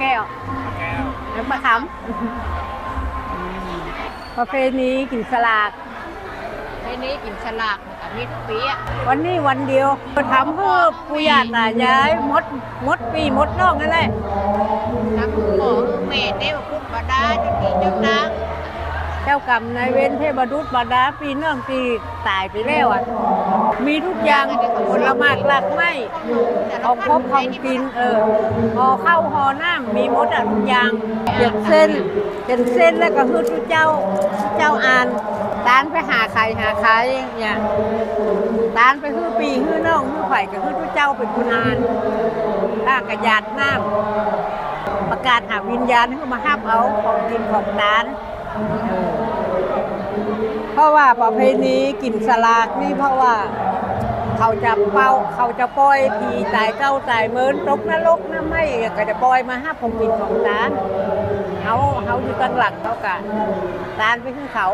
แก้วแล้วมาขำประเพณีกินสลากไอ้นี้กินสลากกับมิตรเปี๊ยะวันนี้วันเดียวทำเพื่อปุยาตายายมดมดปีมดนอกนั่นแหละทำหมอเมเต้วคุกบดาจุกีจุดนาง เจ้ากรรมนายเวรเทพดุษบาดาปีน้องปีตายไปแล้วอะ มีทุกอย่างผลไม้หลักไม้ของครบของกินเออห่อข้าวห่อน้ำมีหมดอะทุกอย่างเป็นเส้นเป็นเส้นแล้วก็คือทุกเจ้าทุเจ้าอ่านตานไปหาใครหาใครเนี่ยตานไปคือปีคือน้องคือไผ่ก็คือทุกเจ้าเป็นคนอ่านล่ากระยาดน้ำประกาศหาวิญญาณให้มาห้ามเอาของกินของตาน เพราะว่าประเพณีกินสลากนี่เพราะว่า เขาจะเป้าเขาจะปล่อยผีตายเก้าตายเมินตกนรกนะไม่ก็จะปล่อยมาห้าผมกินของตานเขาเขาอยู่ตั้งหลักเขากะตานไปขึ้นเขา